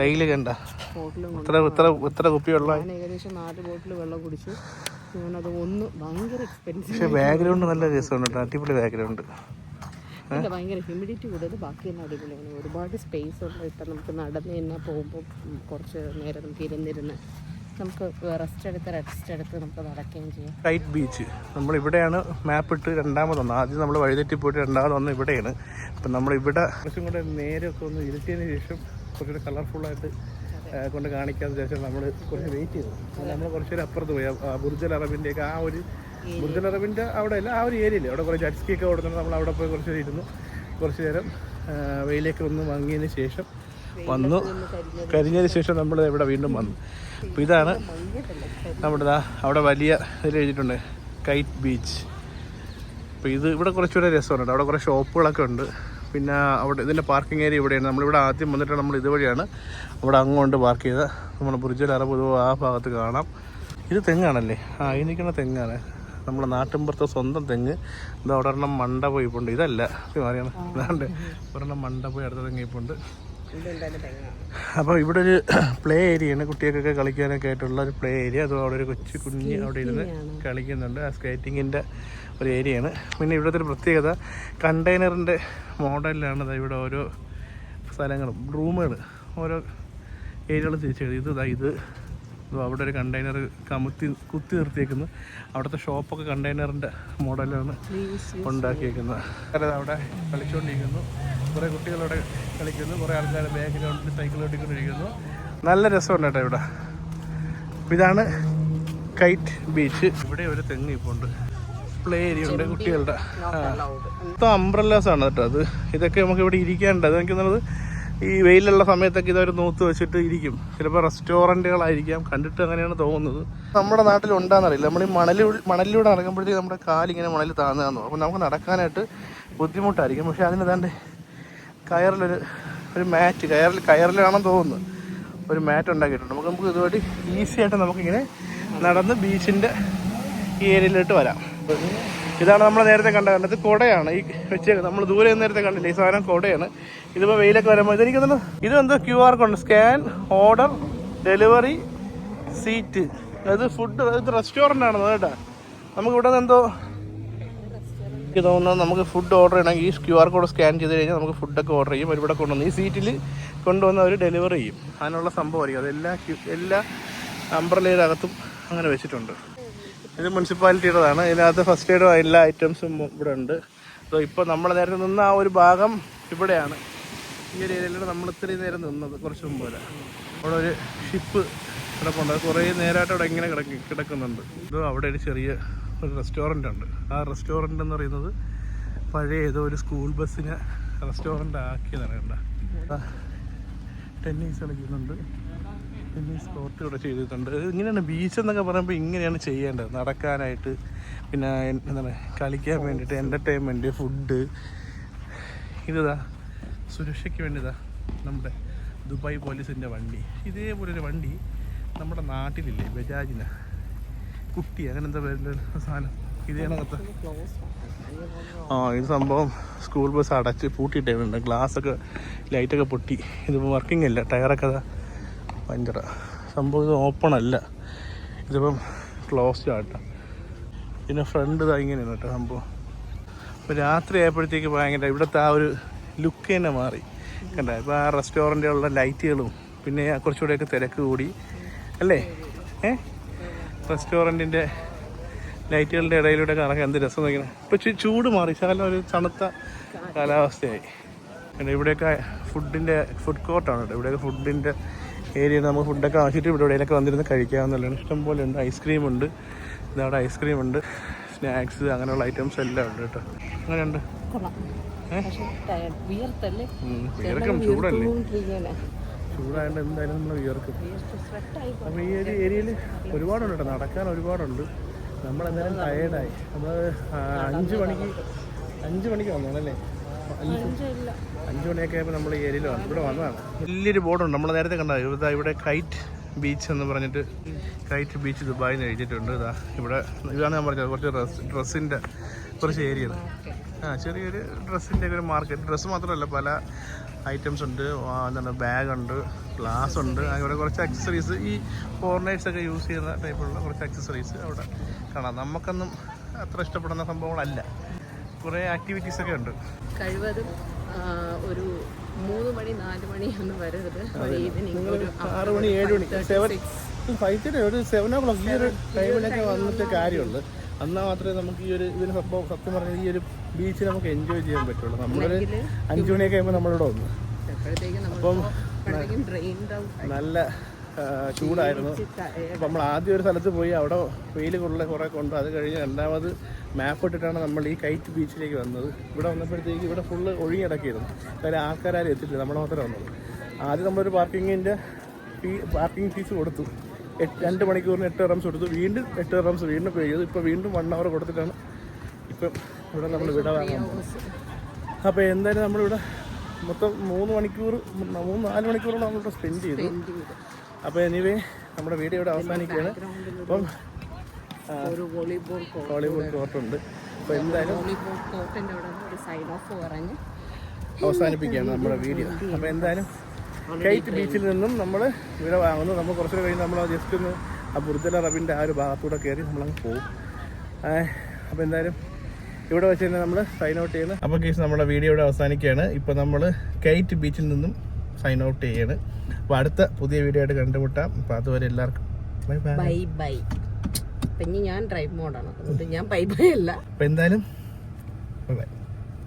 കയ്യിൽ കണ്ട. കുപ്പി വെള്ളം ഞാൻ ഏകദേശം നാല് ബോട്ടിൽ വെള്ളം കുടിച്ചു. ഞാനത് ഒന്ന് ഭയങ്കര എക്സ്പെൻസീവ് പക്ഷെ ബാക്ക്ഗ്രൗണ്ട് നല്ല രസമുണ്ട് കേട്ടോ. അടിപൊളി ബാക്ക്ഗ്രൗണ്ട് ഇല്ല ഭയങ്കര ഹ്യൂമിഡിറ്റി കൂടുതൽ ബാക്കിയെല്ലാം അടിപൊളിയാണ് ഒരുപാട് സ്പേസ് ഉണ്ട് ഇപ്പം നമുക്ക് നടന്ന് തന്നെ പോകുമ്പോൾ കുറച്ച് നേരം നമുക്ക് ഇരുന്നിരുന്ന് നമുക്ക് റെസ്റ്റ് എടുത്ത് റെസ്റ്റ് എടുത്ത് നമുക്ക് നടക്കുകയും ചെയ്യാം. റൈറ്റ് ബീച്ച് നമ്മൾ ഇവിടെയാണ് മാപ്പ് ഇട്ട് രണ്ടാമത് വന്നത് ആദ്യം നമ്മൾ വഴിതെറ്റി പോയിട്ട് രണ്ടാമത് വന്നത് ഇവിടെയാണ്. അപ്പം നമ്മൾ ഇവിടെ കുറച്ചും കൂടെ നേരൊക്കെ ഒന്ന് ഇരുട്ടിയതിന് ശേഷം കുറച്ചുകൂടെ കളർഫുള്ളായിട്ട് കൊണ്ട് കാണിക്കാൻ ശേഷം നമ്മൾ കുറച്ച് വെയിറ്റ് ചെയ്തു നമ്മൾ കുറച്ചൊരു അപ്പുറത്ത് പോയി. ആ ബുർജൽ അറബിന്റെയൊക്കെ ആ ഒരു ബുർജൽ അറബിന്റെ അവിടെ അല്ല ആ ഒരു ഏരിയയിൽ അവിടെ കുറച്ച് ജഡ്സ്കി ഒക്കെ ഓടുന്നുണ്ട്. നമ്മൾ അവിടെ പോയി കുറച്ച് ഇരുന്നു. കുറച്ച് നേരം വെയിലേക്ക് ഒന്ന് വാങ്ങിയതിന് ശേഷം വന്നു. കരിഞ്ഞതിന് ശേഷം നമ്മൾ ഇവിടെ വീണ്ടും വന്നു. അപ്പോൾ ഇതാണ് നമ്മുടെ അവിടെ വലിയ ഇതിൽ എഴുതിയിട്ടുണ്ട് കൈറ്റ് ബീച്ച് അപ്പോൾ ഇത് ഇവിടെ കുറച്ചുകൂടെ രസമുണ്ട്. അവിടെ കുറേ ഷോപ്പുകളൊക്കെ ഉണ്ട്. പിന്നെ അവിടെ ഇതിന്റെ പാർക്കിംഗ് ഏരിയ ഇവിടെയാണ്. നമ്മളിവിടെ ആദ്യം വന്നിട്ട് നമ്മൾ ഇതുവഴിയാണ് അവിടെ അങ്ങോട്ട് പാർക്ക് ചെയ്ത് നമ്മൾ ബുർജൽ അറബ് ആ ഭാഗത്ത് കാണാം. ഇത് തെങ്ങാണല്ലേ? ആ ഈ തെങ്ങാണ്. നമ്മുടെ നാട്ടിൻപുറത്തെ സ്വന്തം തെങ്ങ്. ഇത് അവിടെ ഒരെണ്ണം മണ്ട ഇപ്പുണ്ട് ഇതല്ല. ഇത് അറിയണം ഇതാണ്ട്. ഒരെണ്ണം മണ്ടപോയി അടുത്ത തെങ്ങ് ഇപ്പുണ്ട് ഇതെന്തായാലും തെങ്ങാണ് അപ്പോൾ ഇവിടെ ഒരു പ്ലേ ഏരിയയാണ്. കുട്ടികൾക്കൊക്കെ കളിക്കാനൊക്കെ ആയിട്ടുള്ള ഒരു പ്ലേ ഏരിയ. അതും അവിടെ ഒരു കൊച്ചു കുഞ്ഞ് അവിടെ ഇരുന്ന് കളിക്കുന്നുണ്ട്. ആ സ്കേറ്റിങ്ങിന്റെ ഒരു ഏരിയയാണ്. പിന്നെ ഇവിടുത്തെ ഒരു പ്രത്യേകത കണ്ടെയ്നറിന്റെ മോഡലിലാണ് ദാ ഇവിടെ ഓരോ സ്ഥലങ്ങളും റൂമുകൾ ഓരോ ഏരിയകൾ തിരിച്ചെഴുതി ഇത് ദാ ഇത് ഇതും അവിടെ ഒരു കണ്ടെയ്നർ കമുത്തി കുത്തി നിർത്തിയേക്കുന്നു. അവിടുത്തെ ഷോപ്പൊക്കെ കണ്ടെയ്നറിന്റെ മോഡലാണ് ഉണ്ടാക്കിയേക്കുന്നത്. അതായത് അവിടെ കളിച്ചുകൊണ്ടിരിക്കുന്നു കുറേ കുട്ടികളവിടെ കളിക്കുന്നു. കുറേ ആൾക്കാർ ബാക്ക്ഗ്രൗണ്ടിൽ സൈക്കിൾ ഓടിക്കൊണ്ടിരിക്കുന്നു നല്ല രസമുണ്ട് കേട്ടോ ഇവിടെ. ഇതാണ് കൈറ്റ് ബീച്ച് ഇവിടെ ഒരു തെങ്ങ് ഇപ്പോൾ ഉണ്ട്. പ്ലേ ഏരിയ ഉണ്ട് കുട്ടികളുടെ. മൊത്തം ആണ് കേട്ടോ അത്. ഇതൊക്കെ നമുക്ക് ഇവിടെ ഇരിക്കാനുണ്ട്. അത് എനിക്ക് തോന്നുന്നത് ഈ വെയിലുള്ള സമയത്തൊക്കെ ഇതൊരു നൂത്ത് വെച്ചിട്ട് ഇരിക്കും. ചിലപ്പോൾ റെസ്റ്റോറന്റുകളായിരിക്കാം കണ്ടിട്ട് അങ്ങനെയാണ് തോന്നുന്നത്. നമ്മുടെ നാട്ടിൽ ഉണ്ടാകുന്നറിയില്ല നമ്മൾ ഈ മണലി മണലിലൂടെ നടക്കുമ്പോഴത്തേക്ക് നമ്മുടെ കാലിങ്ങനെ മണലിൽ താന്നാന്നു. അപ്പോൾ നമുക്ക് നടക്കാനായിട്ട് ബുദ്ധിമുട്ടായിരിക്കും. പക്ഷേ അതിന് ഏതാണ്ട് കയറിലൊരു ഒരു മാറ്റ് കയറിൽ കയറിലാണെന്ന് തോന്നുന്നു. ഒരു മാറ്റ് ഉണ്ടാക്കിയിട്ടുണ്ട്. നമുക്ക് നമുക്ക് ഇതുവഴി ഈസി ആയിട്ട് നമുക്കിങ്ങനെ നടന്ന് ബീച്ചിന്റെ ഈ ഏരിയയിലോട്ട് വരാം. ഇതാണ് നമ്മൾ നേരത്തെ കണ്ട കണ്ടത് കുടയാണ്. ഈ വെച്ച് നമ്മൾ ദൂരെ നേരത്തെ കണ്ടില്ല ഈ സാധനം കുടയാണ്. ഇതിപ്പോൾ വെയിലൊക്കെ വരുമ്പോൾ ഇതെനിക്ക് ഇത് എന്തോ ക്യു ആർ കൊണ്ട് സ്കാൻ ഓർഡർ ഡെലിവറി സീറ്റ് അതായത് ഫുഡ് അതായത് റെസ്റ്റോറന്റ് ആണ് കേട്ടോ നമുക്ക് ഇവിടെ നിന്ന് എന്തോ എനിക്ക് തോന്നുന്നത് നമുക്ക് ഫുഡ് ഓർഡർ ചെയ്യണമെങ്കിൽ ഈ ക്യു ആർ കോഡ് സ്കാൻ ചെയ്ത് കഴിഞ്ഞാൽ നമുക്ക് ഫുഡൊക്കെ ഓർഡർ ചെയ്യും. അവരിവിടെ കൊണ്ടുവന്ന് ഈ സീറ്റിൽ കൊണ്ടുവന്ന് അവർ ഡെലിവറി ചെയ്യും. അതിനുള്ള സംഭവമായിരിക്കും. അതെല്ലാ എല്ലാ അംബ്രലയുടെ അകത്തും അങ്ങനെ വെച്ചിട്ടുണ്ട്. ഇത് മുനിസിപ്പാലിറ്റിയുടേതാണ്. ഇതിനകത്ത് ഫസ്റ്റ് എയ്ഡും എല്ലാ ഐറ്റംസും ഇവിടെ ഉണ്ട്. സോ ഇപ്പോൾ നമ്മൾ നേരെ നിന്ന ആ ഒരു ഭാഗം ഇവിടെയാണ്. ഈ ഒരു ഏരിയയിലൂടെ നമ്മൾ ഇത്രയും നേരം നിന്നത് കുറച്ച് മുമ്പ് വരെ. അവിടെ ഒരു ഷിപ്പ് കിടപ്പുണ്ട്. അത് കുറേ നേരമായിട്ട് അവിടെ ഇങ്ങനെ കിടക്കി കിടക്കുന്നുണ്ട്. ഇത് അവിടെ ഒരു ചെറിയ ഒരു റെസ്റ്റോറന്റ് ഉണ്ട്. ആ റെസ്റ്റോറന്റ് എന്ന് പറയുന്നത് പഴയ ഏതോ ഒരു സ്കൂൾ ബസ്സിനെ റെസ്റ്റോറന്റ് ആക്കിയതാണ് കണ്ട? ടെന്നീസ് കളിക്കുന്നുണ്ട്. ടെന്നീസ് സ്പോർട്ട് ഇവിടെ ചെയ്തിട്ടുണ്ട്. ഇങ്ങനെയാണ് ബീച്ച് എന്നൊക്കെ പറയുമ്പോൾ ഇങ്ങനെയാണ് ചെയ്യേണ്ടത്. നടക്കാനായിട്ട് പിന്നെ എന്താണ് കളിക്കാൻ വേണ്ടിയിട്ട് എന്റർടൈൻമെന്റ് ഫുഡ് ഇതാ സുരക്ഷയ്ക്ക് വേണ്ടിതാ നമ്മുടെ ദുബായ് പോലീസിന്റെ വണ്ടി. ഇതേപോലെ ഒരു വണ്ടി നമ്മുടെ നാട്ടിലില്ലേ ബജാജിന് കുട്ടി അങ്ങനെ എന്താ പേരിൽ സാധനം? ഇതേ ആ ഇത് സംഭവം സ്കൂൾ ബസ് അടച്ച് പൂട്ടിയിട്ടുണ്ട് ഗ്ലാസ്സൊക്കെ ലൈറ്റൊക്കെ പൊട്ടി. ഇതിപ്പോൾ വർക്കിംഗ് അല്ല ടയറൊക്കെ ഭയങ്കര സംഭവം ഇത് ഓപ്പൺ അല്ല. ഇതിപ്പം ക്ലോസ്ഡ് ആട്ടോ. പിന്നെ ഫ്രണ്ട് ഇതാ ഇങ്ങനെയാണ് കേട്ടോ സംഭവം. അപ്പോൾ രാത്രി ആയപ്പോഴത്തേക്ക് ഭയങ്കര ഇവിടുത്തെ ആ ഒരു ലുക്ക് തന്നെ മാറി. കണ്ട? ഇപ്പോൾ ആ റെസ്റ്റോറന്റുകളുടെ ലൈറ്റുകളും പിന്നെ കുറച്ചുകൂടെയൊക്കെ തിരക്ക് കൂടി. അല്ലേ? ഏ? റെസ്റ്റോറന്റിന്റെ ലൈറ്റുകളുടെ ഇടയിലൂടെ കറങ്ങാൻ എന്ത് രസം നോക്കണം ഇപ്പോൾ ചൂട് മാറി. ശകലം ഒരു തണുത്ത കാലാവസ്ഥയായി. പിന്നെ ഇവിടെയൊക്കെ ഫുഡിന്റെ ഫുഡ് കോർട്ടാണ് കേട്ടോ. ഇവിടെയൊക്കെ ഫുഡിന്റെ ഏരിയ നമുക്ക് ഫുഡൊക്കെ ആക്കിയിട്ട് ഇവിടെ എവിടെയൊക്കെ വന്നിരുന്ന് കഴിക്കാവുന്നതാണ് ഇഷ്ടം പോലെ ഉണ്ട്. ഐസ്ക്രീം ഉണ്ട്. ഇതവിടെ ഐസ്ക്രീം ഉണ്ട്. സ്നാക്സ് അങ്ങനെയുള്ള ഐറ്റംസ് എല്ലാം ഉണ്ട് കേട്ടോ. അങ്ങനെയുണ്ട് വിയർക്കും. ചൂടല്ലേ. ചൂടായതുകൊണ്ട് എന്തായാലും നമ്മൾ വിയർക്കും. അപ്പോൾ ഈ ഒരു ഏരിയയിൽ ഒരുപാടുണ്ട് കേട്ടോ. നടക്കാൻ ഒരുപാടുണ്ട്. നമ്മളെന്തായാലും ടയേർഡായി നമ്മൾ അഞ്ച് മണിക്ക് അഞ്ച് മണിക്ക് വന്നോളല്ലേ? നമ്മൾ വലിയൊരു ബോർഡുണ്ട്. നമ്മൾ നേരത്തെ കണ്ടത് ഇവിടെ ഇവിടെ കൈറ്റ് ബീച്ച് എന്ന് പറഞ്ഞിട്ട് കൈറ്റ് ബീച്ച് ദുബായിൽ നിന്ന് എഴുതിയിട്ടുണ്ട്. ഇതാ ഇവിടെ ഇതാണ് ഞാൻ പറഞ്ഞത് കുറച്ച് ഡ്രസ് ഡ്രസ്സിന്റെ കുറച്ച് ഏരിയ ആ ചെറിയൊരു ഡ്രസ്സിന്റെ ഒക്കെ ഒരു മാർക്കറ്റ്. ഡ്രസ്സ് മാത്രമല്ല പല ഐറ്റംസ് ഉണ്ട്. എന്താണ് ബാഗ് ഉണ്ട്. ഗ്ലാസ് ഉണ്ട് അങ്ങനെ കുറച്ച് അക്സസറീസ് ഈ ഫോറിനേഴ്സ് ഒക്കെ യൂസ് ചെയ്യുന്ന ടൈപ്പുള്ള കുറച്ച് അക്സസറീസ് അവിടെ കാണാം. നമുക്കൊന്നും അത്ര ഇഷ്ടപ്പെടുന്ന സംഭവങ്ങളല്ല. കുറേ ആക്ടിവിറ്റീസ് ഒക്കെ ഉണ്ട്. കഴിവതും ഒരു മൂന്ന് മണി നാല് മണി ഒന്നും വരരുത്. ഈവനിങ് ഒരു ആറ് മണി ഏഴ് മണി സെവൻ ഫൈവ് തേർട്ടി ഒരു സെവൻ ഓ ക്ലോക്ക് ഈ ഒരു ടൈമിലൊക്കെ വന്നിട്ട് കാര്യമുള്ളൂ. എന്നാൽ മാത്രമേ നമുക്ക് ഈ ഒരു ഇതിന് സംഭവം സത്യം പറഞ്ഞാൽ ഈ ഒരു ബീച്ച് നമുക്ക് എൻജോയ് ചെയ്യാൻ പറ്റുള്ളൂ. നമ്മളൊരു അഞ്ചു മണിയൊക്കെ ആകുമ്പോൾ നമ്മളിവിടെ വന്നു. അപ്പം നല്ല ചൂടായിരുന്നു. അപ്പം നമ്മൾ ആദ്യം ഒരു സ്ഥലത്ത് പോയി അവിടെ വെയിൽ കൊള്ള കുറേ കൊണ്ട്. അത് കഴിഞ്ഞ് രണ്ടാമത് മാപ്പ് ഇട്ടിട്ടാണ് നമ്മൾ ഈ കൈറ്റ് ബീച്ചിലേക്ക് വന്നത്. ഇവിടെ വന്നപ്പോഴത്തേക്ക് ഇവിടെ ഫുള്ള് ഒഴിഞ്ഞിടക്കിയിരുന്നു കാര്യം ആൾക്കാരും എത്തിയില്ല നമ്മൾ മാത്രമേ വന്നത് ആദ്യം നമ്മളൊരു പാർക്കിങ്ങിന്റെ ഫീ പാർക്കിംഗ് ഫീസ് കൊടുത്തു. എട്ട് രണ്ട് മണിക്കൂറിന് എട്ട് റംസ് കൊടുത്തു. വീണ്ടും എട്ട് റംസ് വീണ്ടും പേ ചെയ്തു. ഇപ്പോൾ വീണ്ടും വൺ അവർ കൊടുത്തിട്ടാണ് ഇപ്പം ഇവിടെ നമ്മൾ വിട വാങ്ങാൻ അപ്പോൾ എന്തായാലും നമ്മളിവിടെ മൊത്തം മൂന്ന് മണിക്കൂർ മൂന്ന് നാല് മണിക്കൂറോളം നമ്മളിവിടെ സ്പെൻഡ് ചെയ്തു. അപ്പോൾ എനിവേ നമ്മുടെ വീഡിയോ ഇവിടെ അവസാനിക്കുകയാണ്. അപ്പം വോളിബോൾ വോളിബോൾ കോർട്ടുണ്ട് അപ്പോൾ എന്തായാലും അവസാനിപ്പിക്കുകയാണ് നമ്മുടെ വീഡിയോ അപ്പോൾ എന്തായാലും കൈറ്റ് ബീച്ചിൽ നിന്നും നമ്മൾ ഇവിടെ വാങ്ങുന്നു നമ്മൾ കുറച്ച് കഴിഞ്ഞ് നമ്മൾ ജസ്റ്റ് ഒന്ന് ആ ബുർജല റബിന്റെ ആ ഒരു ഭാഗത്തൂടെ കയറി നമ്മളങ്ങ് പോകും അപ്പോൾ എന്തായാലും ഇവിടെ വെച്ച് തന്നെ നമ്മൾ സൈൻ ഔട്ട് ചെയ്യുന്നത് അപ്പോൾ കേസ് നമ്മുടെ വീഡിയോ ഇവിടെ അവസാനിക്കുകയാണ്. ഇപ്പോൾ നമ്മൾ കൈറ്റ് ബീച്ചിൽ നിന്നും സൈൻ ഔട്ട് ചെയ്യാണ്. അപ്പോൾ അടുത്ത പുതിയ വീഡിയോ ആയിട്ട് കണ്ടുമുട്ടാം. അപ്പോൾ അതുവരെ എല്ലാവർക്കും ബൈ ബൈ ബൈ അപ്പം ഇനി ഞാൻ ഡ്രൈവ് മോഡാണ് അതുകൊണ്ട് ഞാൻ ബൈ ബൈ അല്ല. അപ്പോൾ എന്തായാലും ബൈ ബൈ